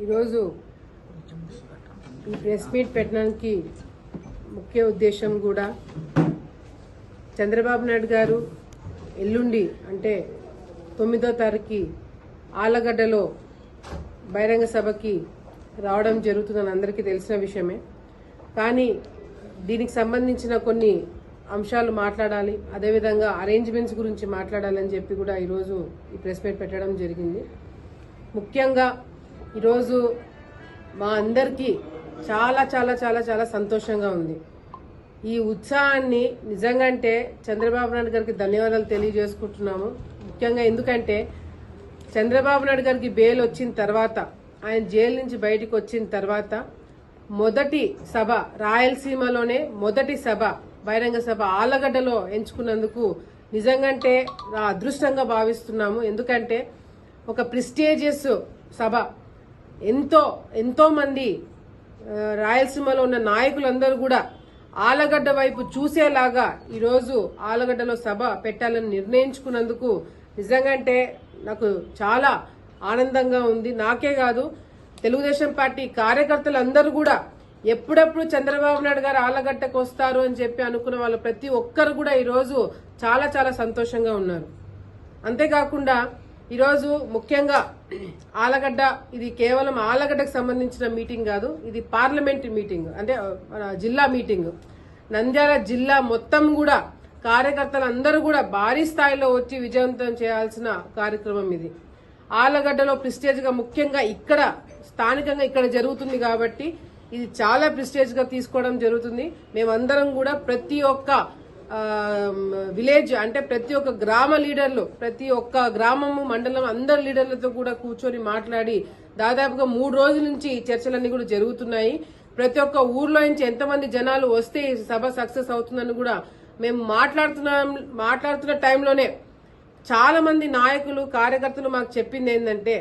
ఈరోజు ఈ press meet పెట్టడానికి ముఖ్య ఉద్దేశం కూడా చంద్రబాబు నాయుడు గారు ఎల్లుండి అంటే తొమ్మిదో తారీఖు ఆలగడ్డలో బహిరంగ సభకి రావడం జరుగుతుందని అందరికీ తెలిసిన విషయమే. కానీ దీనికి సంబంధించిన కొన్ని అంశాలు మాట్లాడాలి అదేవిధంగా అరేంజ్మెంట్స్ గురించి మాట్లాడాలని చెప్పి కూడా ఈరోజు ఈ ప్రెస్ మీట్ పెట్టడం జరిగింది. ముఖ్యంగా ఈరోజు మా అందరికీ చాలా చాలా చాలా చాలా సంతోషంగా ఉంది. ఈ ఉత్సాహాన్ని నిజంగా అంటే చంద్రబాబు నాయుడు గారికి ధన్యవాదాలు తెలియజేసుకుంటున్నాము. ముఖ్యంగా ఎందుకంటే చంద్రబాబు నాయుడు గారికి బెయిల్ వచ్చిన తర్వాత ఆయన జైలు నుంచి బయటకు వచ్చిన తర్వాత మొదటి సభ రాయలసీమలోనే మొదటి సభ బహిరంగ సభ ఆలగడ్డలో ఎంచుకున్నందుకు నిజంగంటే అదృష్టంగా భావిస్తున్నాము. ఎందుకంటే ఒక ప్రిస్టేజియస్ సభ ఎంతో ఎంతోమంది రాయలసీమలో ఉన్న నాయకులందరూ కూడా ఆలగడ్డ వైపు చూసేలాగా ఈరోజు ఆలగడ్డలో సభ పెట్టాలని నిర్ణయించుకున్నందుకు నిజంగంటే నాకు చాలా ఆనందంగా ఉంది. నాకే కాదు తెలుగుదేశం పార్టీ కార్యకర్తలందరూ కూడా ఎప్పుడెప్పుడు చంద్రబాబు నాయుడు గారు ఆలగడ్డకు వస్తారు అని చెప్పి అనుకున్న వాళ్ళు ప్రతి ఒక్కరు కూడా ఈరోజు చాలా చాలా సంతోషంగా ఉన్నారు. అంతేకాకుండా ఈరోజు ముఖ్యంగా ఆలగడ్డ ఇది కేవలం ఆలగడ్డకు సంబంధించిన మీటింగ్ కాదు ఇది పార్లమెంట్ మీటింగ్ అంటే మన జిల్లా మీటింగ్. నంద్యాల జిల్లా మొత్తం కూడా కార్యకర్తలు అందరూ కూడా భారీ స్థాయిలో వచ్చి విజయవంతం చేయాల్సిన కార్యక్రమం ఇది. ఆలగడ్డలో ప్రిస్టేజ్గా ముఖ్యంగా ఇక్కడ స్థానికంగా ఇక్కడ జరుగుతుంది కాబట్టి ఇది చాలా ప్రిస్టేజ్గా తీసుకోవడం జరుగుతుంది. మేమందరం కూడా ప్రతి ఒక్క విలేజ్ అంటే ప్రతి ఒక్క గ్రామ లీడర్లు ప్రతి ఒక్క గ్రామము మండలం అందరి లీడర్లతో కూడా కూర్చొని మాట్లాడి దాదాపుగా మూడు రోజుల నుంచి ఈ చర్చలన్నీ కూడా జరుగుతున్నాయి. ప్రతి ఒక్క ఊర్లో నుంచి ఎంతమంది జనాలు వస్తే సభ సక్సెస్ అవుతుందని కూడా మేము మాట్లాడుతున్న మాట్లాడుతున్న టైంలోనే చాలా మంది నాయకులు కార్యకర్తలు మాకు చెప్పింది ఏంటంటే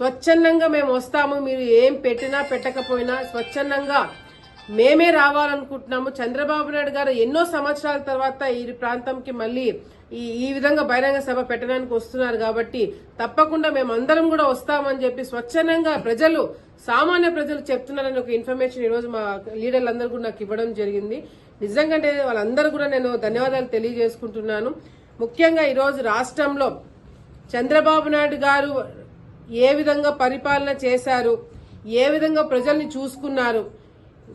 స్వచ్ఛందంగా మేము వస్తాము మీరు ఏం పెట్టినా పెట్టకపోయినా స్వచ్ఛందంగా మేమే రావాలనుకుంటున్నాము. చంద్రబాబు నాయుడు గారు ఎన్నో సంవత్సరాల తర్వాత ఈ ప్రాంతంకి మళ్ళీ ఈ ఈ విధంగా బహిరంగ సభ పెట్టడానికి వస్తున్నారు కాబట్టి తప్పకుండా మేమందరం కూడా వస్తామని చెప్పి స్వచ్ఛందంగా ప్రజలు సామాన్య ప్రజలు చెప్తున్నారని ఒక ఇన్ఫర్మేషన్ ఈరోజు మా లీడర్లందరూ కూడా నాకు ఇవ్వడం జరిగింది. నిజంగా వాళ్ళందరూ కూడా నేను ధన్యవాదాలు తెలియజేసుకుంటున్నాను. ముఖ్యంగా ఈరోజు రాష్ట్రంలో చంద్రబాబు నాయుడు గారు ఏ విధంగా పరిపాలన చేశారు ఏ విధంగా ప్రజల్ని చూసుకున్నారు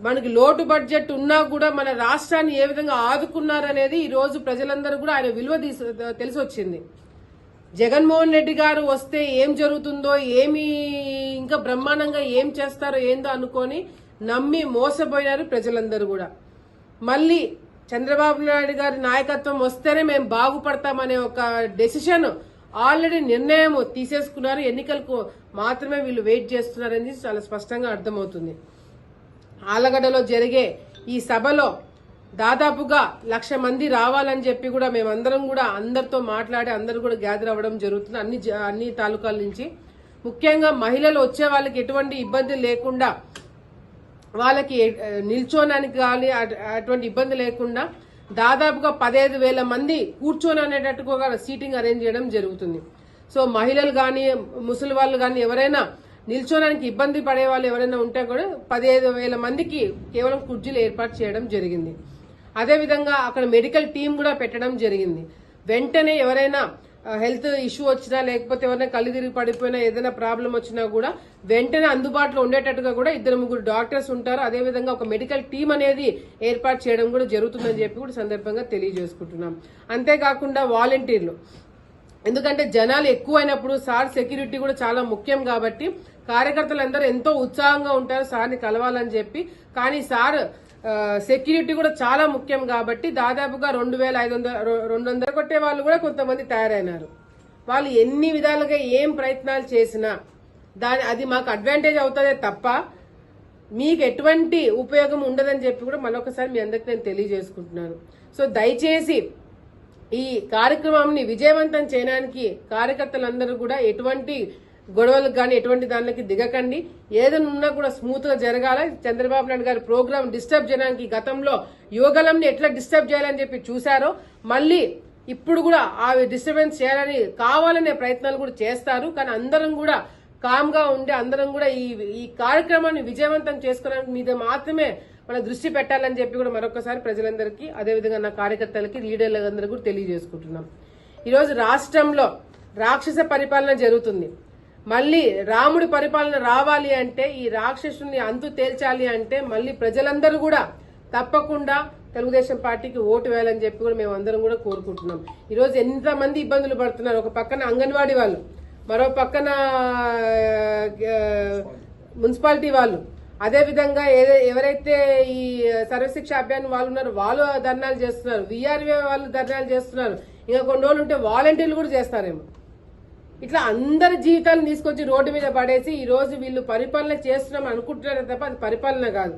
మనకి లోటు బడ్జెట్ ఉన్నా కూడా మన రాష్ట్రాన్ని ఏ విధంగా ఆదుకున్నారనేది ఈ రోజు ప్రజలందరూ కూడా ఆయన విలువ తెలిసి వచ్చింది జగన్మోహన్ రెడ్డి గారు వస్తే ఏం జరుగుతుందో ఏమి ఇంకా బ్రహ్మాండంగా ఏం చేస్తారో ఏందో అనుకొని నమ్మి మోసపోయినారు ప్రజలందరూ కూడా. మళ్ళీ చంద్రబాబు నాయుడు గారి నాయకత్వం వస్తేనే మేము బాగుపడతామనే ఒక డెసిషన్ ఆల్రెడీ నిర్ణయం తీసేసుకున్నారు. ఎన్నికలకు మాత్రమే వీళ్ళు వెయిట్ చేస్తున్నారని చాలా స్పష్టంగా అర్థమవుతుంది. ఆలగడ్డలో జరిగే ఈ సభలో దాదాపుగా లక్ష మంది రావాలని చెప్పి కూడా మేమందరం కూడా అందరితో మాట్లాడి అందరూ కూడా గ్యాదర్ అవ్వడం జరుగుతుంది అన్ని అన్ని తాలూకాల నుంచి. ముఖ్యంగా మహిళలు వచ్చే వాళ్ళకి ఎటువంటి ఇబ్బంది లేకుండా వాళ్ళకి నిల్చోనానికి నిల్చోడానికి కానీ అటు- అటువంటి ఇబ్బంది లేకుండా దాదాపుగా పదహైదు వేల మంది కూర్చొని అనేటట్టుగా సీటింగ్ అరేంజ్ చేయడం జరుగుతుంది. సో మహిళలు కానీ ముసలి వాళ్ళు కానీ ఎవరైనా నిల్చోడానికి ఇబ్బంది పడే వాళ్ళు ఎవరైనా ఉంటే కూడా పదిహేను వేల మందికి కేవలం కుర్చీలు ఏర్పాటు చేయడం జరిగింది. అదేవిధంగా అక్కడ మెడికల్ టీం కూడా పెట్టడం జరిగింది. వెంటనే ఎవరైనా హెల్త్ ఇష్యూ వచ్చినా లేకపోతే ఎవరైనా కళ్ళు తిరిగి పడిపోయినా ఏదైనా ప్రాబ్లం వచ్చినా కూడా వెంటనే అందుబాటులో ఉండేటట్టుగా కూడా ఇద్దరు ముగ్గురు డాక్టర్స్ ఉంటారు. అదేవిధంగా ఒక మెడికల్ టీం అనేది ఏర్పాటు చేయడం కూడా జరుగుతుందని చెప్పి కూడా సందర్భంగా తెలియజేసుకుంటున్నాం. అంతేకాకుండా వాలంటీర్లు. ఎందుకంటే జనాలు ఎక్కువైనప్పుడు సార్ సెక్యూరిటీ కూడా చాలా ముఖ్యం కాబట్టి కార్యకర్తలందరూ ఎంతో ఉత్సాహంగా ఉంటారు సార్ని కలవాలని చెప్పి. కానీ సార్ సెక్యూరిటీ కూడా చాలా ముఖ్యం కాబట్టి దాదాపుగా రెండు వేల ఐదు వందల రెండు వందల కొట్టే వాళ్ళు కూడా కొంతమంది తయారైనారు. వాళ్ళు ఎన్ని విధాలుగా ఏం ప్రయత్నాలు చేసినా దాని అది మాకు అడ్వాంటేజ్ అవుతుందే తప్ప మీకు ఎటువంటి ఉపయోగం ఉండదని చెప్పి కూడా మరొకసారి మీ అందరికి నేను తెలియజేసుకుంటున్నాను. సో దయచేసి ఈ కార్యక్రమాన్ని విజయవంతం చేయడానికి కార్యకర్తలందరూ కూడా ఎటువంటి గొడవలకు కానీ ఎటువంటి దానికి దిగకండి. ఏదైనా ఉన్నా కూడా స్మూత్గా జరగాల. చంద్రబాబు నాయుడు గారి ప్రోగ్రామ్ డిస్టర్బ్ చేయడానికి గతంలో యువగలంని ఎట్లా డిస్టర్బ్ చేయాలని చెప్పి చూశారో మళ్ళీ ఇప్పుడు కూడా ఆ డిస్టర్బెన్స్ చేయాలని కావాలనే ప్రయత్నాలు కూడా చేస్తారు. కానీ అందరం కూడా కామ్గా ఉండి అందరం కూడా ఈ ఈ కార్యక్రమాన్ని విజయవంతం చేసుకోవడానికి మీద మాత్రమే మన దృష్టి పెట్టాలని చెప్పి కూడా మరొకసారి ప్రజలందరికీ అదేవిధంగా నా కార్యకర్తలకి లీడర్లందరికీ కూడా తెలియజేసుకుంటున్నాం. ఈరోజు రాష్ట్రంలో రాక్షస పరిపాలన జరుగుతుంది. మళ్ళీ రాముడి పరిపాలన రావాలి అంటే ఈ రాక్షసుని అంతు తేల్చాలి అంటే మళ్ళీ ప్రజలందరూ కూడా తప్పకుండా తెలుగుదేశం పార్టీకి ఓటు వేయాలని చెప్పి కూడా మేము అందరం కూడా కోరుకుంటున్నాం. ఈరోజు ఎంతమంది ఇబ్బందులు పడుతున్నారు? ఒక పక్కన అంగన్వాడీ వాళ్ళు మరో పక్కన మున్సిపాలిటీ వాళ్ళు. అదే విధంగా ఎవరైతే ఈ సర్వశిక్ష అభియాన్ వాళ్ళు ఉన్నారో వాళ్ళు ధర్నాలు చేస్తున్నారు. విఆర్వే వాళ్ళు ధర్నాలు చేస్తున్నారు. ఇంకా కొన్ని రోజులు ఉంటే వాలంటీర్లు కూడా చేస్తారేమో. ఇట్లా అందరి జీవితాలను తీసుకొచ్చి రోడ్డు మీద పడేసి ఈ రోజు వీళ్ళు పరిపాలన చేస్తున్నాం అనుకుంటున్నారు తప్ప అది పరిపాలన కాదు.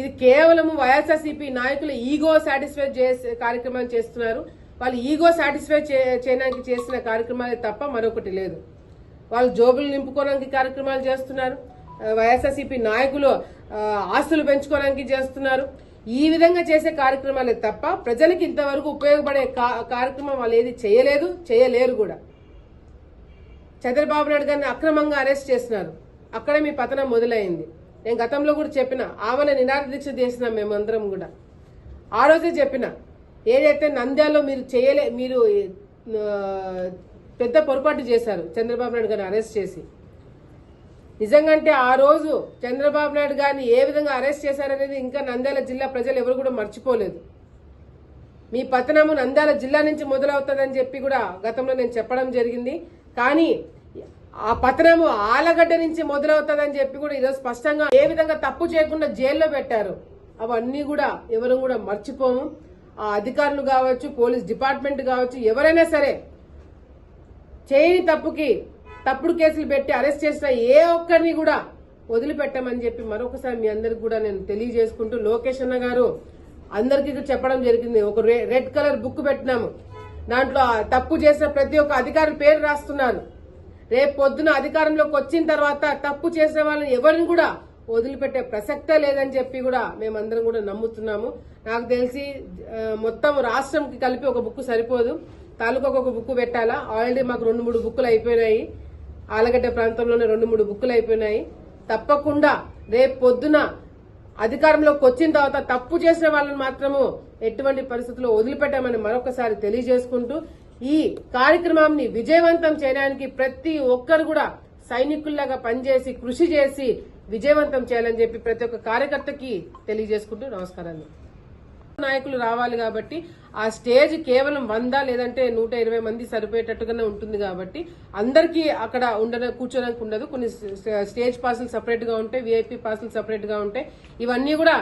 ఇది కేవలం వైఎస్ఆర్సీపీ నాయకులు ఈగో సాటిస్ఫై చేసే కార్యక్రమాలు చేస్తున్నారు. వాళ్ళు ఈగో సాటిస్ఫై చేయడానికి చేసిన కార్యక్రమాలే తప్ప మరొకటి లేదు. వాళ్ళు జోబులు నింపుకోవడానికి కార్యక్రమాలు చేస్తున్నారు. వైఎస్ఆర్సీపీ నాయకులు ఆస్తులు పెంచుకోవడానికి చేస్తున్నారు. ఈ విధంగా చేసే కార్యక్రమాలే తప్ప ప్రజలకు ఇంతవరకు ఉపయోగపడే కా- కార్యక్రమం వాళ్ళు ఏది చేయలేదు చేయలేరు కూడా. చంద్రబాబు నాయుడు గారిని అక్రమంగా అరెస్ట్ చేసినారు అక్కడే మీ పతనం మొదలైంది. నేను గతంలో కూడా చెప్పిన ఆమెను నిరాధ దీక్ష చేసినాం మేమందరం కూడా. ఆ రోజే చెప్పిన ఏదైతే నంద్యాలలో మీరు చేయలే మీరు పెద్ద పొరపాటు చేశారు చంద్రబాబు నాయుడు గారిని అరెస్ట్ చేసి. నిజంగంటే ఆ రోజు చంద్రబాబు నాయుడు గారిని ఏ విధంగా అరెస్ట్ చేశారనేది ఇంకా నంద్యాల జిల్లా ప్రజలు ఎవరు కూడా మర్చిపోలేదు. మీ పతనము నంద్యాల జిల్లా నుంచి మొదలవుతుందని చెప్పి కూడా గతంలో నేను చెప్పడం జరిగింది. కానీ ఆ పతనము ఆలగడ్డ నుంచి మొదలవుతుందని చెప్పి కూడా ఈరోజు స్పష్టంగా ఏ విధంగా తప్పు చేయకుండా జైల్లో పెట్టారు అవన్నీ కూడా ఎవరు కూడా మర్చిపోము. ఆ అధికారులు కావచ్చు పోలీస్ డిపార్ట్మెంట్ కావచ్చు ఎవరైనా సరే చేయని తప్పుకి తప్పుడు కేసులు పెట్టి అరెస్ట్ చేసిన ఏ ఒక్కరిని కూడా వదిలిపెట్టమని చెప్పి మరొకసారి మీ అందరికి కూడా నేను తెలియజేసుకుంటూ లోకేష్ అన్న గారు అందరికీ చెప్పడం జరిగింది. ఒక రెడ్ కలర్ బుక్ పెట్టినాము. దాంట్లో తప్పు చేసిన ప్రతి ఒక్క అధికారి పేరు రాస్తున్నారు. రేపు పొద్దున అధికారంలోకి వచ్చిన తర్వాత తప్పు చేసిన వాళ్ళని ఎవరిని కూడా వదిలిపెట్టే ప్రసక్తే లేదని చెప్పి కూడా మేమందరం కూడా నమ్ముతున్నాము. నాకు తెలిసి మొత్తం రాష్ట్రంకి కలిపి ఒక బుక్ సరిపోదు. తాలూకాకు ఒక బుక్ పెట్టాలా? ఆల్రెడీ మాకు రెండు మూడు బుక్కులు అయిపోయినాయి. ఆలగడ్డ ప్రాంతంలోనే రెండు మూడు బుక్కులు అయిపోయినాయి. తప్పకుండా రేపు పొద్దున అధికారంలోకి వచ్చిన తర్వాత తప్పు చేసిన వాళ్ళని మాత్రము ఎటువంటి పరిస్థితుల్లో వదిలిపెట్టామని మరొకసారి తెలియజేసుకుంటూ ఈ కార్యక్రమాన్ని విజయవంతం చేయడానికి ప్రతి ఒక్కరు కూడా సైనికుల్లాగా పనిచేసి కృషి చేసి విజయవంతం చేయాలని చెప్పి ప్రతి ఒక్క కార్యకర్తకి తెలియజేసుకుంటూ నమస్కారాలు. నాయకులు రావాలి కాబట్టి ఆ స్టేజ్ కేవలం వంద లేదంటే నూట ఇరవై మంది సరిపోయేటట్టుగానే ఉంటుంది కాబట్టి అందరికీ అక్కడ ఉండడం కూర్చోడానికి ఉండదు. కొన్ని స్టేజ్ పాసులు సపరేట్గా ఉంటాయి విఐపి పాసులు సపరేట్గా ఉంటాయి. ఇవన్నీ కూడా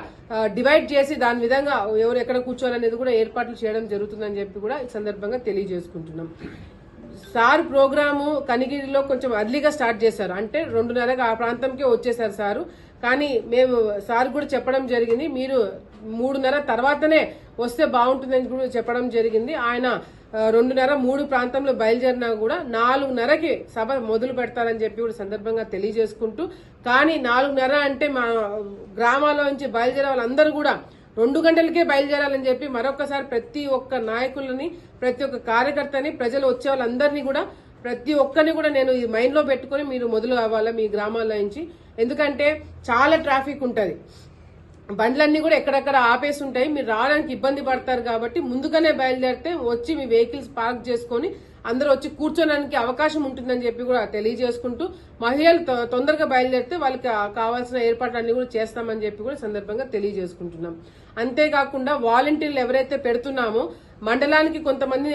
డివైడ్ చేసి దాని విధంగా ఎవరు ఎక్కడ కూర్చోవాలనేది కూడా ఏర్పాట్లు చేయడం జరుగుతుందని చెప్పి కూడా ఈ సందర్భంగా తెలియజేసుకుంటున్నాం. సార్ ప్రోగ్రాము కనిగిరిలో కొంచెం అర్లీగా స్టార్ట్ చేశారు. అంటే రెండున్నరగా ఆ ప్రాంతంకే వచ్చేసారు సారు. కానీ మేము సార్ కూడా చెప్పడం జరిగింది. మీరు మూడున్నర తర్వాతనే వస్తే బాగుంటుందని కూడా చెప్పడం జరిగింది. ఆయన రెండున్నర మూడు ప్రాంతంలో బయలుదేరినా కూడా నాలుగున్నరకి సభ మొదలు పెడతారని చెప్పి కూడా సందర్భంగా తెలియజేసుకుంటూ కానీ నాలుగున్నర అంటే మా గ్రామాల నుంచి బయలుదేరే వాళ్ళందరూ కూడా రెండు గంటలకే బయలుదేరాలని చెప్పి మరొకసారి ప్రతి ఒక్క నాయకులని ప్రతి ఒక్క కార్యకర్తని ప్రజలు వచ్చే వాళ్ళందరినీ కూడా ప్రతి ఒక్కరిని కూడా నేను ఈ మైండ్లో పెట్టుకుని మీరు మొదలు అవ్వాలి మీ గ్రామాల నుంచి. ఎందుకంటే చాలా ట్రాఫిక్ ఉంటుంది. బండ్లన్నీ కూడా ఎక్కడెక్కడ ఆపేసి ఉంటాయి మీరు రావడానికి ఇబ్బంది పడతారు కాబట్టి ముందుగానే బయలుదేరితే వచ్చి మీ వెహికల్స్ పార్క్ చేసుకొని అందరూ వచ్చి కూర్చోడానికి అవకాశం ఉంటుందని చెప్పి కూడా తెలియజేసుకుంటూ మహిళలు తొ- తొందరగా బయలుదేరితే వాళ్ళకి కావాల్సిన ఏర్పాట్లన్నీ కూడా చేస్తామని చెప్పి కూడా సందర్భంగా తెలియజేసుకుంటున్నాం. అంతేకాకుండా వాలంటీర్లు ఎవరైతే పెడుతున్నామో మండలానికి కొంతమంది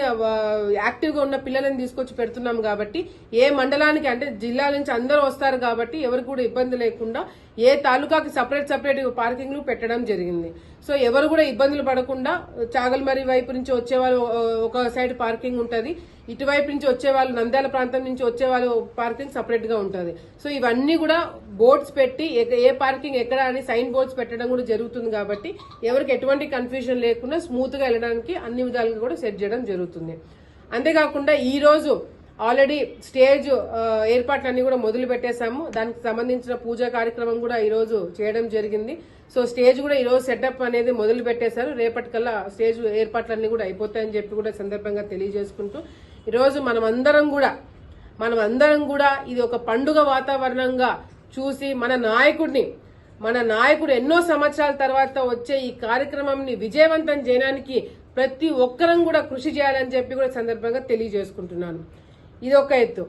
యాక్టివ్గా ఉన్న పిల్లలను తీసుకొచ్చి పెడుతున్నాం కాబట్టి ఏ మండలానికి అంటే జిల్లా నుంచి అందరూ వస్తారు కాబట్టి ఎవరికి కూడా ఇబ్బంది లేకుండా ఏ తాలూకాకి సపరేట్ సపరేట్ పార్కింగ్లు పెట్టడం జరిగింది. సో ఎవరు కూడా ఇబ్బందులు పడకుండా చాగల్మరి వైపు నుంచి వచ్చే వాళ్ళు ఒక సైడ్ పార్కింగ్ ఉంటుంది. ఇటువైపు నుంచి వచ్చేవాళ్ళు నంద్యాల ప్రాంతం నుంచి వచ్చే వాళ్ళు పార్కింగ్ సపరేట్గా సో ఇవన్నీ కూడా బోర్డ్స్ పెట్టి ఏ పార్కింగ్ ఎక్కడ అని సైన్ బోర్డ్స్ పెట్టడం కూడా జరుగుతుంది కాబట్టి ఎవరికి ఎటువంటి కన్ఫ్యూజన్ లేకుండా స్మూత్గా వెళ్ళడానికి అన్ని విధాలుగా కూడా సెట్ చేయడం జరుగుతుంది. అంతేకాకుండా ఈ రోజు ఆల్రెడీ స్టేజ్ ఏర్పాట్లన్నీ కూడా మొదలు పెట్టేశాము. దానికి సంబంధించిన పూజా కార్యక్రమం కూడా ఈరోజు చేయడం జరిగింది. సో స్టేజ్ కూడా ఈ రోజు సెటప్ అనేది మొదలు పెట్టేశారు. రేపటికల్లా స్టేజ్ ఏర్పాట్లన్నీ కూడా అయిపోతాయని చెప్పి కూడా సందర్భంగా తెలియజేసుకుంటూ ఈరోజు మనమందరం మనం అందరం కూడా మనం అందరం కూడా ఇది ఒక పండుగ వాతావరణంగా చూసి మన నాయకుడిని మన నాయకుడు ఎన్నో సంవత్సరాల తర్వాత వచ్చే ఈ కార్యక్రమంని విజయవంతం చేయడానికి ప్రతి ఒక్కరం కూడా కృషి చేయాలని చెప్పి కూడా సందర్భంగా తెలియజేసుకుంటున్నాను. ఇది ఒక ఎత్తు